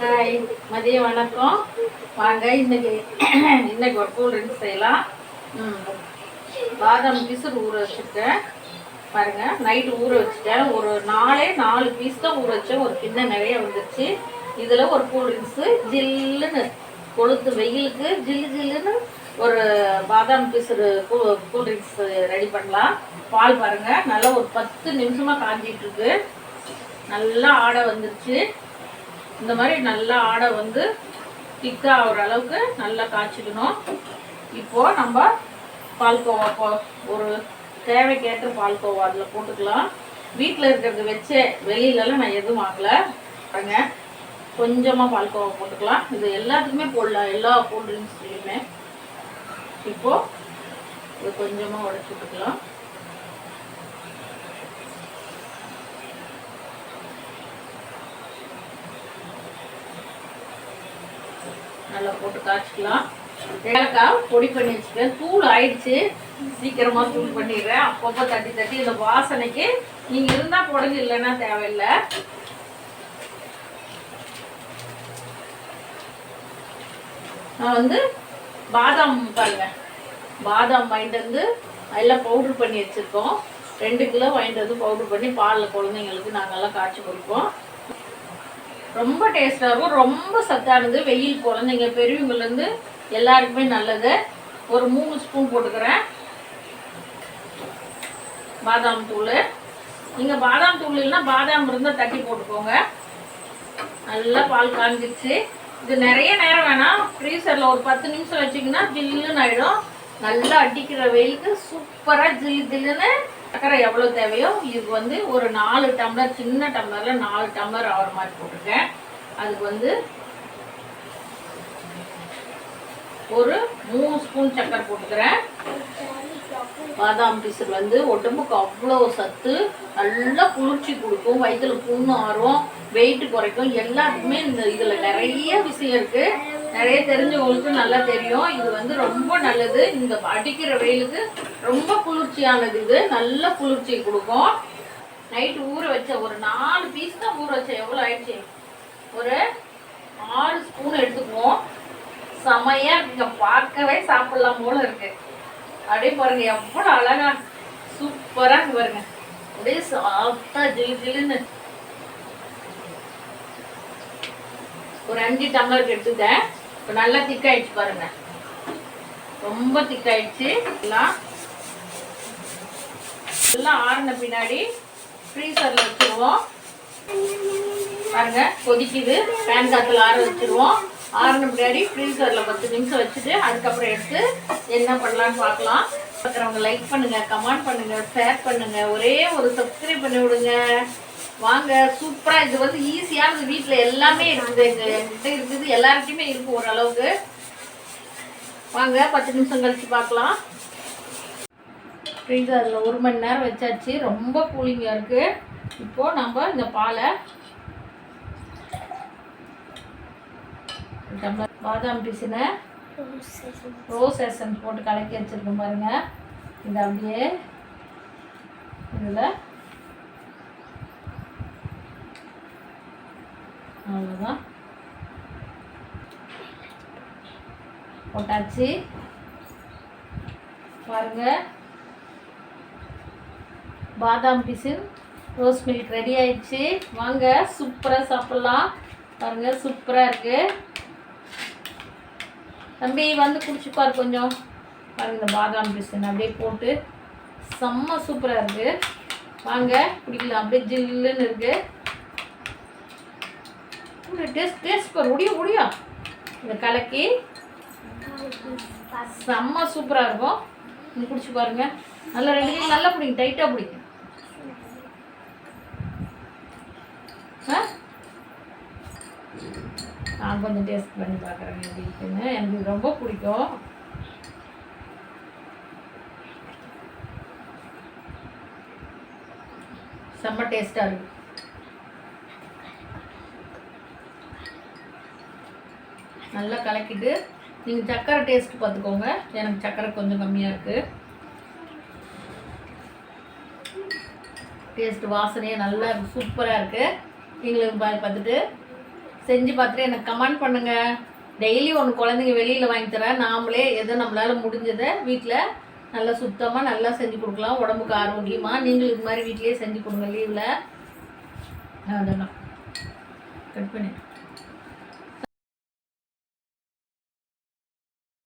Hi மதிய வணக்கம். வாங்க இன்னைக்கு இன்னைக்கு ஒரு கூல் ட்ரிங்க்ஸ் செய்யலாம். ம். பாதாம் பீஸு ஊற வச்சுருக்கேன். பாருங்கள் நைட்டு ஊற வச்சுட்டேன். ஒரு நாலே நாலு பீஸ் தான் ஊற வச்சேன். ஒரு கிண்ணம் நிறைய வந்துருச்சு. இதில் ஒரு கூல் ட்ரிங்க்ஸு ஜில்லுன்னு கொளுத்து வெயிலுக்கு ஜில்லு ஜில்லுன்னு ஒரு பாதாம் piece cool cool drinks ready பண்ணலாம். பால் பாருங்கள் நல்லா ஒரு பத்து நிமிஷமாக காஞ்சிகிட்ருக்கு நல்லா ஆடை வந்துருச்சு. இந்த மாதிரி நல்லா ஆடை வந்து திக்காக ஆகிற அளவுக்கு நல்லா காய்ச்சிக்கணும். இப்போது நம்ம பால்கோவா போ ஒரு தேவைக்கேற்ற பால்கோவா அதில் போட்டுக்கலாம். வீட்டில் இருக்கிறது வச்சே வெளியிலலாம் நான் எதுவும் வாங்கலை. பாருங்க கொஞ்சமாக பால்கோவா போட்டுக்கலாம். இது எல்லாத்துக்குமே போடலாம் எல்லா கூல் ட்ரிங்க்ஸ்லையுமே இப்போது இது கொஞ்சமாக உடச்சி நல்லா போட்டு காய்ச்சிக்கலாம். ஏலக்காய் பொடி பண்ணி வச்சுக்கேன் தூள் ஆயிடுச்சு. சீக்கிரமா தூள் பண்ணிடுறேன். அப்பப்போ தட்டி தட்டி இந்த வாசனைக்கு நீங்கள் இருந்தால் போடுங்க இல்லைன்னா தேவையில்லை. நான் வந்து பாதாம் பாருங்க. பாதாம் வாங்கிட்டு வந்து எல்லாம் பவுடர் பண்ணி வச்சுருக்கோம். ரெண்டு கிலோ வாங்கிட்டு வந்து பவுடர் பண்ணி பாலில் குழந்தைங்களுக்கு நாங்கள்லாம் காய்ச்சி கொடுப்போம். ரொம்ப டேஸ்ட்டாக இருக்கும். ரொம்ப சத்தானது. வெயில் குழந்தைங்க பெரியவங்கலேருந்து எல்லாருக்குமே நல்லது. ஒரு மூணு ஸ்பூன் போட்டுக்கிறேன். பாதாம் தூள். நீங்கள் பாதாம் தூள் இல்லைன்னா பாதாம் இருந்தால் தட்டி போட்டுக்கோங்க. நல்லா பால் காஞ்சிருச்சு. இது நிறைய நேரம் வேணாம். ஃப்ரீசரில் ஒரு பத்து நிமிஷம் வச்சிங்கன்னா ஜில்லுன்னு ஆகிடும் நல்லா அடிக்கிற வெயிலுக்கு சூப்பராக ஜில்லு ஜில்லுன்னு சக்கரை எவ்வளோ தேவையோ இது வந்து ஒரு நாலு டம்ளர் சின்ன டம்ளரில் நாலு டம்ளர் ஆகிற மாதிரி போட்டிருக்கேன். அதுக்கு வந்து ஒரு மூணு ஸ்பூன் சக்கரை போட்டுக்கிறேன். பாதாம் பிசில் வந்து உடம்புக்கு அவ்வளோ சத்து நல்லா குளிர்ச்சி கொடுக்கும் வயிற்றுல புண்ணு ஆறும் வெயிட் குறைக்கும். எல்லாத்துக்குமே இந்த இதில் நிறைய விஷயம் இருக்குது நிறைய தெரிஞ்சவங்களுக்கு நல்லா தெரியும். இது வந்து ரொம்ப நல்லது. இந்த அடிக்கிற வெயிலுக்கு ரொம்ப குளிர்ச்சியானது இது. நல்ல குளிர்ச்சி கொடுக்கும். நைட்டு ஊற வச்ச ஒரு நாலு பீஸ் தான் ஊற வச்ச. எவ்வளோ ஆயிடுச்சு? ஒரு ஆறு ஸ்பூன் எடுத்துக்குவோம். செமையா இங்க பார்க்கவே சாப்பிடலாம் போல இருக்கு. அப்படியே பாருங்க எவ்வளோ அழகா சூப்பரா இருக்கு பாருங்க. அப்படியே சாஃப்டா ஜிலு ஜிலுன்னு. ஒரு அஞ்சு டம்ளருக்கு எடுத்துட்டேன். இப்போ நல்லா திக்காயிடுச்சு பாருங்க. ரொம்ப திக்காயிடுச்சு எல்லாம் எல்லாம் ஆறின பின்னாடி ஃப்ரீசரில் வச்சுருவோம். பாருங்க கொதிக்குது. பேன் காத்தில் ஆற வச்சிருவோம். ஆறின பின்னாடி ஃப்ரீசரில் பத்து நிமிஷம் வச்சுட்டு அதுக்கப்புறம் எடுத்து என்ன பண்ணலான்னு பார்க்கலாம். பார்க்குறவங்க லைக் பண்ணுங்க கமெண்ட் பண்ணுங்க ஷேர் பண்ணுங்க. ஒரே ஒரு சப்ஸ்கிரைப் பண்ணி விடுங்க. வாங்க சூப்பராக இது வந்து ஈஸியானது வீட்டில் எல்லாமே இருக்குது. எங்கள் என்கிட்ட இருக்குது எல்லாருக்குமே இருக்கும் ஓரளவுக்கு. வாங்க பத்து நிமிஷம் கழிச்சு பார்க்கலாம். ஃப்ரீசரில் ஒரு மணி நேரம் வச்சாச்சு. ரொம்ப கூலிங்காக இருக்குது இப்போது நம்ம இந்த பாலை டம்ளர் பாதாம் பிசினை ரோஸ் எசன்ஸ் போட்டு கலக்கி வச்சுருக்கோம் பாருங்கள் இந்த அப்படியே இதில் அவ்வளோதான் போட்டாச்சு. பாருங்கள் பாதாம் பிசின் ரோஸ் மில்க் ரெடி ஆயிடுச்சு. வாங்க சூப்பராக சாப்பிட்லாம். பாருங்கள் சூப்பராக இருக்குது தம்பி வந்து குடிச்சுப்பார் கொஞ்சம். பாருங்க இந்த பாதாம் பிசின் அப்படியே போட்டு செம்ம சூப்பராக இருக்குது வாங்க குடிக்கலாம். அப்படியே ஜில்லுன்னு இருக்குது டேஸ்ட் டேஸ்ட் பாரு முடிய முடியும் இந்த கலக்கி செம்ம சூப்பராக இருக்கும். இது குடிச்சு பாருங்க. நல்லா ரெண்டு நல்லா பிடிக்கும் டைட்டாக பிடிக்கும் நான் கொஞ்சம் டேஸ்ட் பண்ணி பார்க்குறேன் எப்படி இருக்குன்னு. எனக்கு ரொம்ப பிடிக்கும். செம்ம டேஸ்ட்டாக இருக்கு. நல்லா கலக்கிட்டு நீங்கள் சக்கரை டேஸ்ட் பார்த்துக்கோங்க. எனக்கு சக்கரை கொஞ்சம் கம்மியாக இருக்குது டேஸ்ட் வாசனையே நல்லா சூப்பராக இருக்குது நீங்களும் பார்த்துட்டு செஞ்சு பார்த்துட்டு எனக்கு கமெண்ட் பண்ணுங்கள் டெய்லி ஒன்று குழந்தைங்க வெளியில் வாங்கி தரேன். நாமளே எதோ நம்மளால் முடிஞ்சதை வீட்டில் நல்லா சுத்தமாக நல்லா செஞ்சு கொடுக்கலாம். உடம்புக்கு ஆரோக்கியமாக நீங்களும் இது மாதிரி வீட்டிலேயே செஞ்சு கொடுங்க லீவில் அதெல்லாம் கட் பண்ணிட்டு